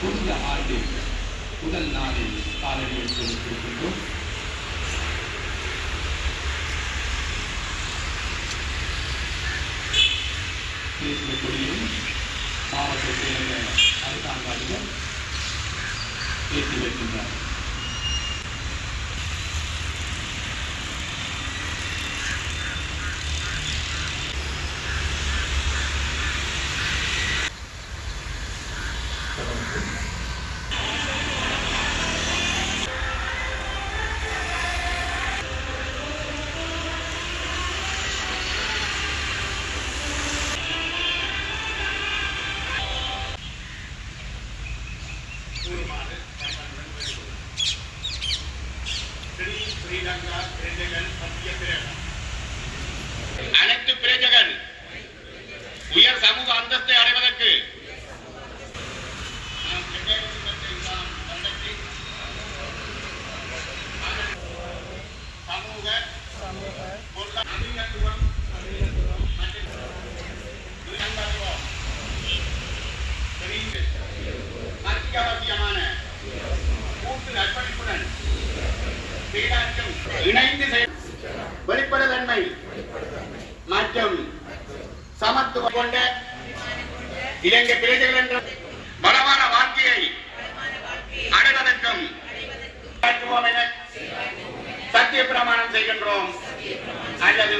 புதிய ஆண்டில் முதல் நாளில் காலடி எடுத்து வைத்திருக்கின்றோம் தேசிய கொடியும் மாவட்ட செயலர் அரசாங்கம் ஏற்றி வைக்கின்றார். அனைத்து பிரஜைகள் உயர் சமூக அந்தஸ்தை அடைவதற்கு இணைந்து செயல் வெளிப்படைத்தன்மை மற்றும் சமத்துவம் கொண்ட இலங்கை பிரஜைகள் என்ற வளமான வாழ்க்கையை அடைவதற்கும் சத்திய பிரமாணம் செய்கின்றோம். அல்லது